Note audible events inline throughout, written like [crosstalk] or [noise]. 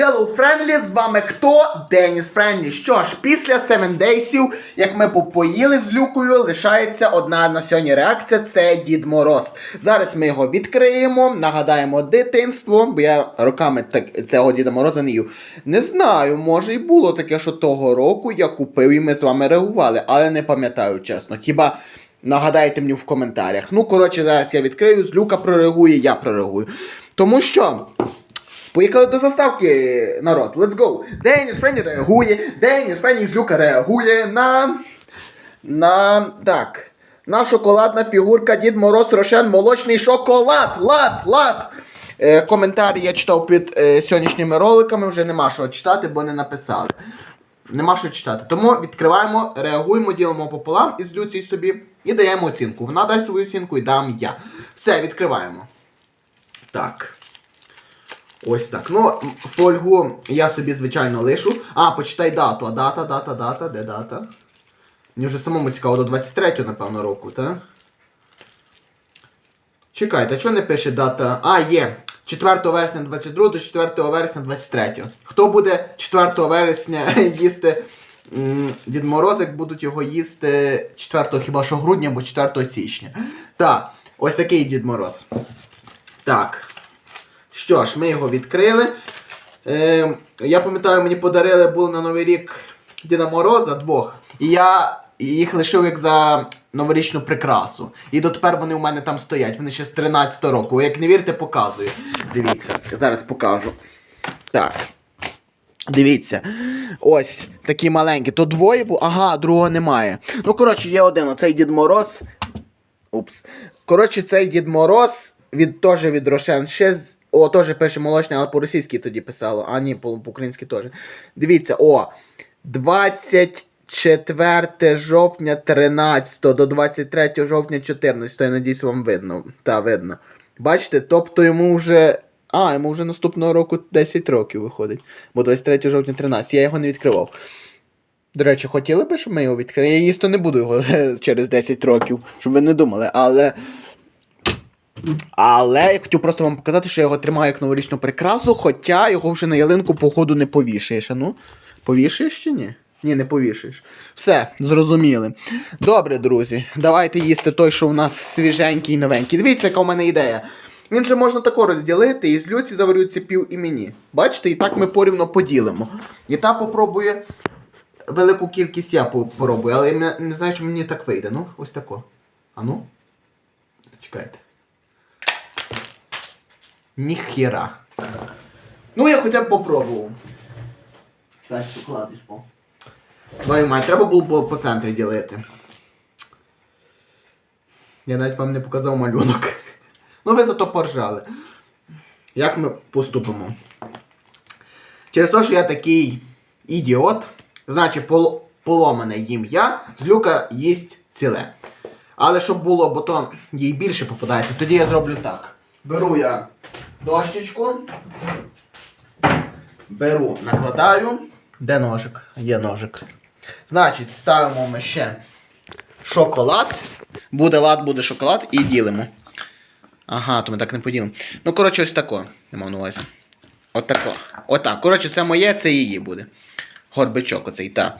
Hello Friendly, з вами хто? Деніс Френлі. Що ж, після 7 дейсів, як ми попоїли з Люкою, лишається одна на сьогодні реакція це Дід Мороз. Зараз ми його відкриємо, нагадаємо дитинство, бо я роками так, цього Діда Мороза не їв. Не знаю, може і було таке, що того року я купив і ми з вами реагували, але не пам'ятаю чесно. Хіба. Нагадайте мені в коментарях. Ну, коротше, зараз я відкрию, з Люка прореагує, я прореагую. Тому що. Поїхали до заставки, народ. Let's go. Деніс Френні реагує. Деніс Френні з Люка реагує на. На. Так. На шоколадна фігурка Дід Мороз Рошен молочний шоколад. Лад, лад. Е, коментарі я читав під е, сьогоднішніми роликами, вже нема що читати, бо не написали. Нема що читати. Тому відкриваємо, реагуємо, ділимо пополам із Люці собі і даємо оцінку. Вона дасть свою оцінку і дам я. Все, відкриваємо. Так. Ось так. Ну, фольгу я собі, звичайно, лишу. А, почитай дату. А дата, дата, дата, де дата? Мені вже самому цікаво до 23, напевно, року, так? Чекайте, а чого не пише дата? А, є. 4 вересня 22 до 4 вересня 23. Хто буде 4 вересня [laughs] їсти Дід Морозик, будуть його їсти 4 хіба що грудня або 4 січня. Так, ось такий Дід Мороз. Так. Що ж, ми його відкрили. Е, я пам'ятаю, мені подарили було на Новий рік Діда Мороза двох. І я їх лишив як за новорічну прикрасу. І дотепер вони у мене там стоять. Вони ще з 13 року. Як не вірите, показую. Дивіться, зараз покажу. Так. Дивіться. Ось такі маленькі. То двоє було. Ага, другого немає. Ну, коротше, є один. Оцей Дід Мороз. Упс. Коротше, цей Дід Мороз від теж від Рошен. Ще. О, теж пише молочний, але по-російськи тоді писало. А ні, по- по-українськи теж. Дивіться, о. 24 жовтня 13 до 23 жовтня 14. Я надіюсь, вам видно. Та, видно. Бачите, тобто йому вже. А, йому вже наступного року 10 років виходить. Бо 23 жовтня 13. Я його не відкривав. До речі, хотіли би, щоб ми його відкрили. Я їсти не буду його [laughs] через 10 років, щоб ви не думали. Але. Але я хотів просто вам показати, що я його тримаю як новорічну прикрасу, хоча його вже на ялинку, походу, не повішаєш. А ну, повішаєш чи ні? Ні, не повішаєш. Все, зрозуміли. Добре, друзі, давайте їсти той, що у нас свіженький і новенький. Дивіться, яка у мене ідея. Він же можна тако розділити, і з люці заварюється пів і мені. Бачите, і так ми порівно поділимо. І та попробує велику кількість я попробую, але я не- знаю, чи мені так вийде. Ну, ось тако. А ну? Чекайте. Ніхіра. Ну, я хоча б попробував. Так, покладусь по. Твою мать, треба було по, по центрі ділити. Я навіть вам не показав малюнок. Ну, ви зато поржали. Як ми поступимо? Через те, що я такий ідіот, значить пол, поломане їм я, з люка їсть ціле. Але щоб було, бо то їй більше попадається, тоді я зроблю так. Беру я дощечку, беру, накладаю. Де ножик? Є ножик. Значить, ставимо ми ще шоколад. Буде лад, буде шоколад і ділимо. Ага, то ми так не поділимо. Ну, коротше, ось тако. Не мав на увазі. Отако. Отак. Коротше, це моє, це її буде. Горбичок оцей, так.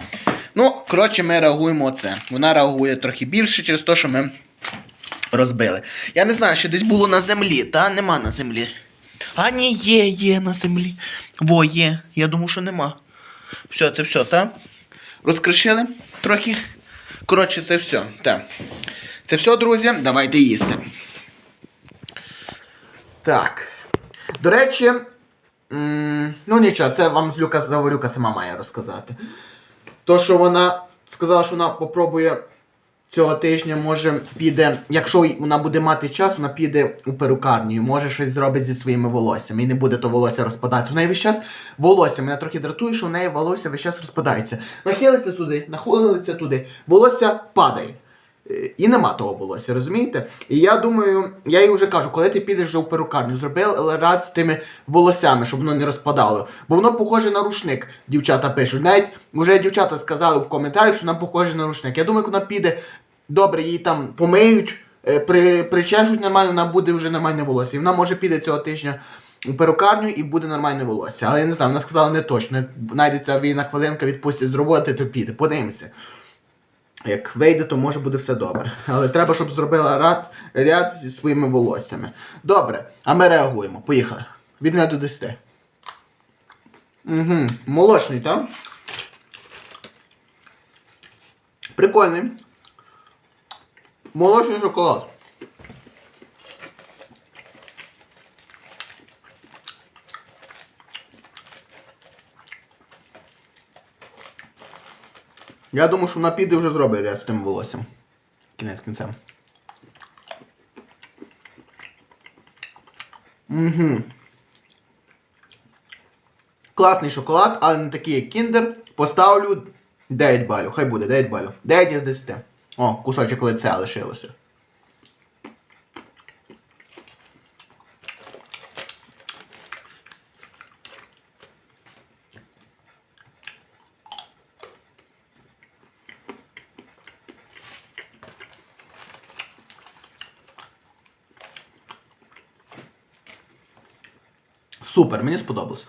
Ну, коротше, ми реагуємо оце. Вона реагує трохи більше через те, що ми розбили. Я не знаю, що десь було на землі, та нема на землі. А ні, є, є на землі. Во, є. Я думаю, що нема. Все, це все, так? Розкришили трохи. Коротше, це все. Так. Це все, друзі. Давайте їсти. Так. До речі, ну нічого, це вам з Люка Заворюка сама має розказати. То, що вона сказала, що вона попробує цього тижня, може, піде, якщо вона буде мати час, вона піде у перукарню, може щось зробить зі своїми волоссями. І не буде то волосся розпадатися. В неї весь час волосся. Мене трохи дратує, що в неї волосся весь час розпадається. Нахилиться туди, нахилиться туди, волосся падає. І нема того волосся, розумієте? І я думаю, я їй вже кажу, коли ти підеш вже в перукарню, зроби рад з тими волосями, щоб воно не розпадало. Бо воно похоже на рушник, дівчата пишуть. Навіть вже дівчата сказали в коментарях, що вона похоже на рушник. Я думаю, як вона піде, добре, її там помиють, е, при, причешуть нормально, вона буде вже нормальне волосся. І вона може піде цього тижня у перукарню і буде нормальне волосся. Але я не знаю, вона сказала не точно. Найдеться війна хвилинка, відпустять з роботи, то піде. Подивимося. Як вийде, то може буде все добре. Але треба, щоб зробила ряд, ряд зі своїми волоссями. Добре, а ми реагуємо. Поїхали. Від не до 10. Угу. Молочний, так? Прикольний. Молочний шоколад. Я думаю, що вона вже зробить ряд з тим волоссям. Кінець кінцем. Угу. Класний шоколад, але не такий, як кіндер. Поставлю 9 балів. Хай буде 9 балів. 9 із 10. О, кусочок лиця лишилося. Супер, мені сподобалося.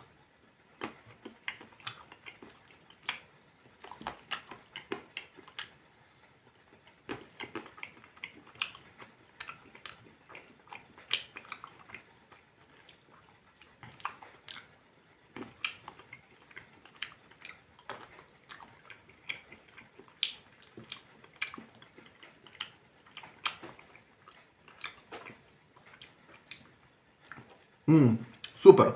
Ммм, супер.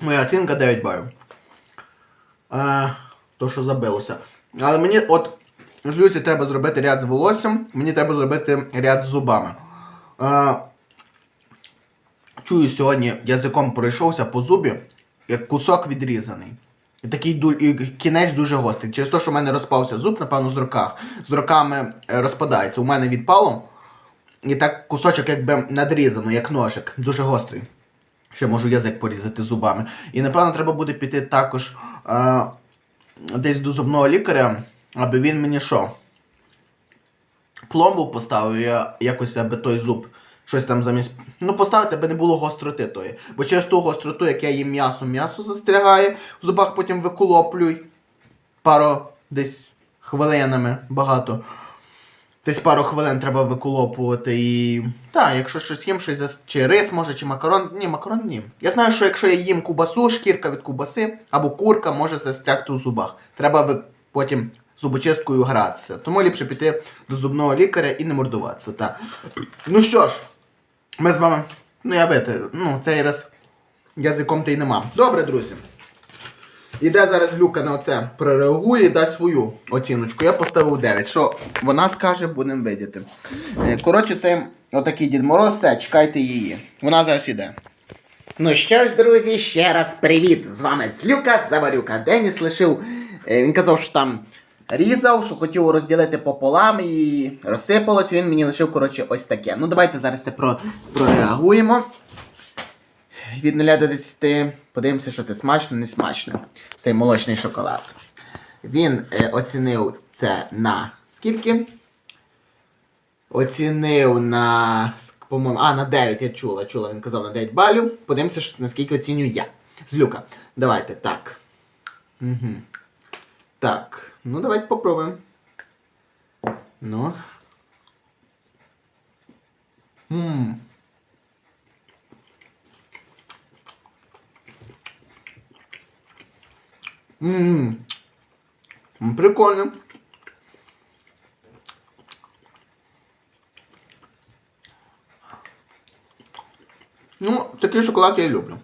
Моя оцінка 9 балів. Е, то, що забилося. Але мені от з Люсі треба зробити ряд з волоссям, мені треба зробити ряд з зубами. Е, чую, сьогодні язиком пройшовся по зубі, як кусок відрізаний. І такий і кінець дуже гострий. Через те, що в мене розпався зуб, напевно, з роках. З роками е, розпадається. У мене відпало. І так кусочок якби надрізано, як ножик, дуже гострий. Ще можу язик порізати зубами. І напевно треба буде піти також е, десь до зубного лікаря, аби він мені що? Пломбу поставив, я якось аби той зуб. Щось там замість. Ну, поставити, аби не було гостроти тої. Бо через ту гостроту, як я їм м'ясо, м'ясо застрягає, в зубах потім виколоплюй. Пару десь хвилинами багато. Десь пару хвилин треба виколопувати і. Так, якщо щось їм, щось зас- чи рис може, чи макарон. Ні, макарон ні. Я знаю, що якщо я їм кубасу, шкірка від кубаси або курка може застрягти у зубах. Треба ви- потім зубочисткою гратися. Тому ліпше піти до зубного лікаря і не мордуватися. Так. Ну що ж, ми з вами. Ну я бити, ну, цей раз язиком та й нема. Добре, друзі. Іде зараз Люка на оце прореагує і дасть свою оціночку. Я поставив 9. Що вона скаже, будемо видіти. Е, Коротше, це отакий Дід Мороз, все, чекайте її. Вона зараз іде. Ну що ж, друзі, ще раз привіт! З вами Злюка Заварюка. Деніс лишив. е, Він казав, що там різав, що хотів розділити пополам і розсипалось. Він мені лишив, коротше, ось таке. Ну давайте зараз це про, прореагуємо. Від 0 до 10 подивимося, що це смачно, не смачно. Цей молочний шоколад. Він е, оцінив це на скільки? Оцінив на. По-моєму, а, на 9 я чула, чула, він казав на 9 балів. Подивимося, що- наскільки оцінюю я. Злюка. Давайте, так. Угу. Так. Ну, давайте попробуємо. Ну. Ммм. Ммм. Прикольно. Ну, такий шоколад я люблю.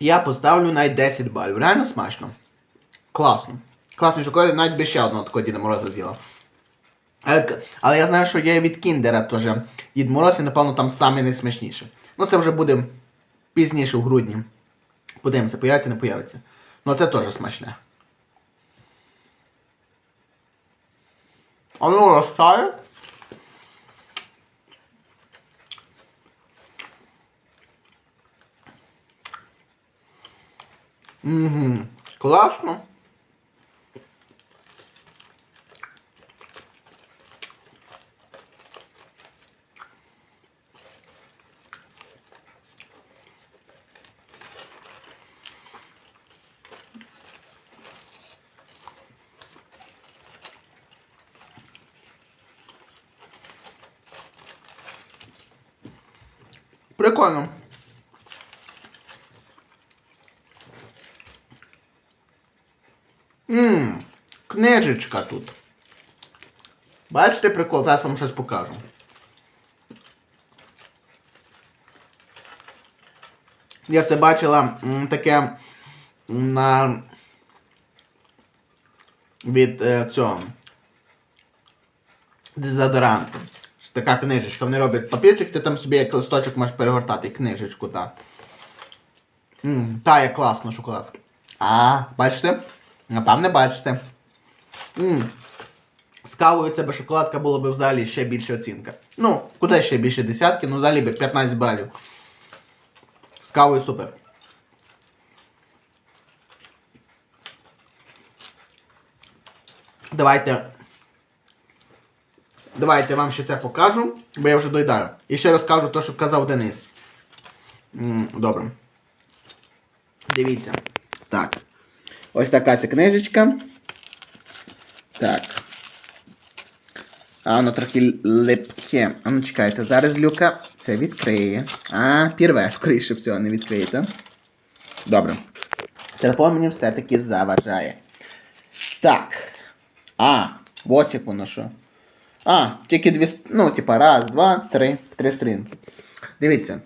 Я поставлю навіть 10 балів. Реально смачно. Класно. Класний шоколад, навіть би ще одного такого Діда Мороза з'їла. Але, я знаю, що є від Кіндера теж Дід Мороз, і напевно там саме найсмачніше. Ну це вже буде пізніше в грудні. Подивимося, появиться, не появиться. Ну це теж смачне. А ну розтає. Угу. Класно. Прикольно. Ммм, книжечка тут. Бачите прикол? Зараз вам щось покажу. Я це бачила м, таке на від е, цього дезодоранту. Така книжечка. Вони роблять папірчик, ти там собі як листочок можеш перегортати книжечку, так. Та як класно шоколад. А, бачите? Напевне, бачите. Ммм. З кавою це би шоколадка була б взагалі ще більша оцінка. Ну, куди ще більше десятки, ну взагалі би 15 балів. З кавою супер. Давайте. Давайте вам ще це покажу, бо я вже доїдаю. І ще розкажу те, що казав Денис. М, Добре. Дивіться. Так. Ось така ця книжечка. Так. А воно трохи липке. А ну чекайте, зараз Люка це відкриє. А, пірве, скоріше всього, не відкриє, так? Добре. Телефон мені все-таки заважає. Так. А, ось як воно що. А, тільки дві. Ну, типа, раз, два, три. Три сторінки. Дивіться.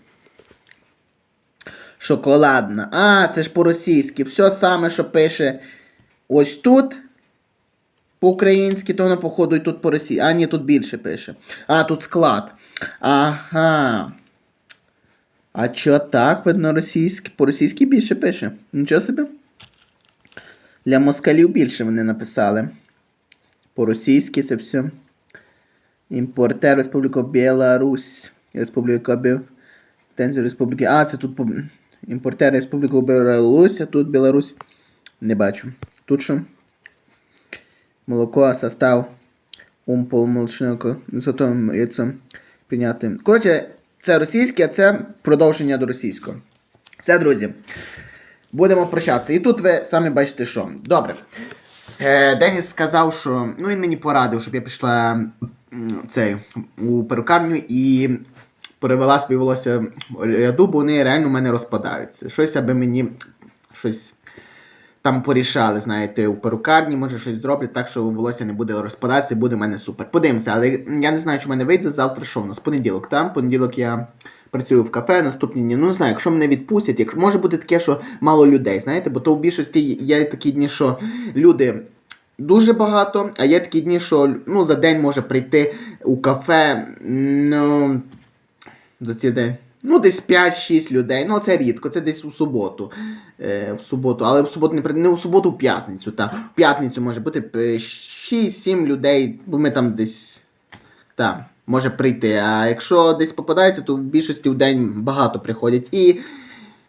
Шоколадна. А, це ж по-російськи. Все саме, що пише ось тут. По-українськи, то воно, походу, і тут по-російськи. А, ні, тут більше пише. А, тут склад. Ага. А чо так, видно, російське? По-російськи більше пише. Нічого собі. Для москалів більше вони написали. По-російськи це все. Імпортер Республіка Білорусь. Республіка Бі... Тензі Республіки. А, це тут по... імпортер Республіка Білорусь, а тут Білорусь. Не бачу. Тут що? Молоко, состав. Умпол, молочнику, золотим яйцем прийняти. Коротше, це російське, а це продовження до російського. Все, друзі. Будемо прощатися. І тут ви самі бачите, що. Добре. Е, Деніс сказав, що. Ну, він мені порадив, щоб я пішла цей, у перукарню і перевела свої волосся ряду, бо вони реально в мене розпадаються. Щось аби мені щось там порішали, знаєте, у перукарні, може щось зроблять, так що волосся не буде розпадатися, буде в мене супер. Подивимося, але я не знаю, чи в мене вийде завтра, що в нас понеділок. Там понеділок я працюю в кафе, наступні дні. Ну не знаю, якщо мене відпустять, якщо може бути таке, що мало людей, знаєте, бо то в більшості є такі дні, що люди. Дуже багато, а є такі дні, що ну, за день може прийти у кафе, ну, за. Ну, десь 5-6 людей. Ну, це рідко, це десь у суботу. Е, в суботу, але в суботу не не у суботу, в п'ятницю. В п'ятницю може бути е, 6-7 людей, бо ми там десь. Та, може прийти. А якщо десь попадається, то в більшості в день багато приходять. І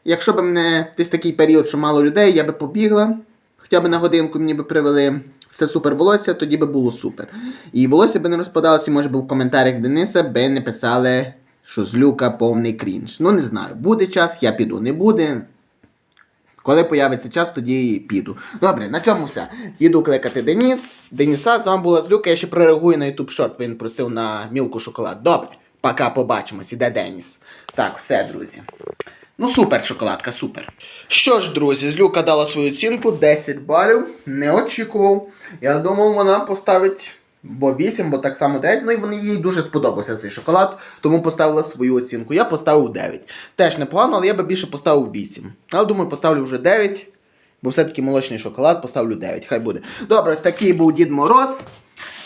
якщо б мене десь такий період, що мало людей, я би побігла, хоча б на годинку мені би привели все супер волосся, тоді би було супер. І волосся би не розпадалося, може би в коментарях Дениса би не писали, що з люка повний крінж. Ну не знаю, буде час, я піду, не буде. Коли появиться час, тоді піду. Добре, на цьому все. Їду кликати Деніс. Деніса, з вами була Злюка. Я ще прореагую на YouTube шорт, він просив на мілку шоколад. Добре, пока побачимось, іде Деніс. Так, все, друзі. Ну, супер, шоколадка, супер. Що ж, друзі, Злюка дала свою оцінку 10 балів. Не очікував. Я думав, вона поставить бо 8, бо так само 9. Ну і вони їй дуже сподобався цей шоколад, тому поставила свою оцінку. Я поставив 9. Теж непогано, але я би більше поставив 8. Але думаю, поставлю вже 9. Бо все-таки молочний шоколад поставлю 9. Хай буде. Добре, ось такий був Дід Мороз.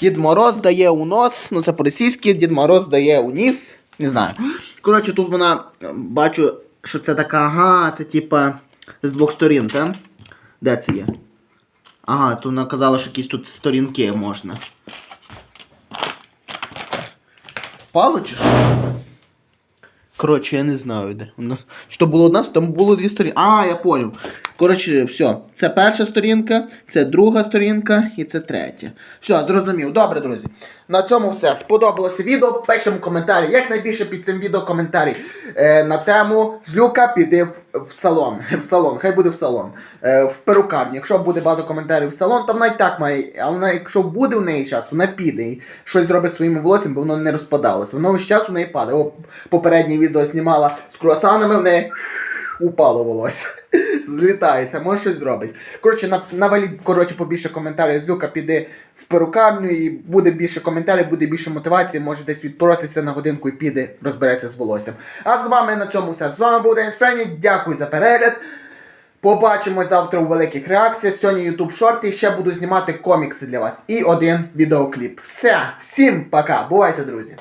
Дід Мороз дає у нос, ну це по-російськи, Дід Мороз дає у ніс. Не знаю. Коротше, тут вона е, бачу, що це така, ага, це типа з двох сторін, так? Де це є? Ага, тут вона казала, що якісь тут сторінки можна. Пало чи що? Коротше, я не знаю де. Що було одна, там було дві сторінки. А, я поняв. Коротше, все, це перша сторінка, це друга сторінка і це третя. Все, зрозумів. Добре, друзі. На цьому все. Сподобалося відео. Пишемо коментарі. Як найбільше під цим відео коментарі е, на тему Злюка піде в, в салон. [laughs] В салон, хай буде в салон. Е, в перукарню. Якщо буде багато коментарів в салон, вона і так має. А вона, якщо буде в неї час, вона піде і щось зробить своїм волоссям, бо воно не розпадалося. Воно весь час у неї падає. О, попереднє відео знімала з круасанами, в неї упало волосся. [laughs] Злітається, може щось зробить. Коротше, наваліть коротше, побільше коментарів з Люка піде в перукарню і буде більше коментарів, буде більше мотивації, може десь відпроситься на годинку і піде, розбереться з волоссям. А з вами на цьому все. З вами був Денис Френі. Дякую за перегляд. Побачимось завтра у великих реакціях. Сьогодні YouTube шорти і ще буду знімати комікси для вас. І один відеокліп. Все, всім пока. Бувайте, друзі.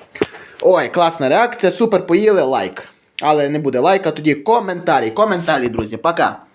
Ой, класна реакція, супер поїли лайк. Але не буде лайка, тоді коментарі. Коментарі, друзі. Пока.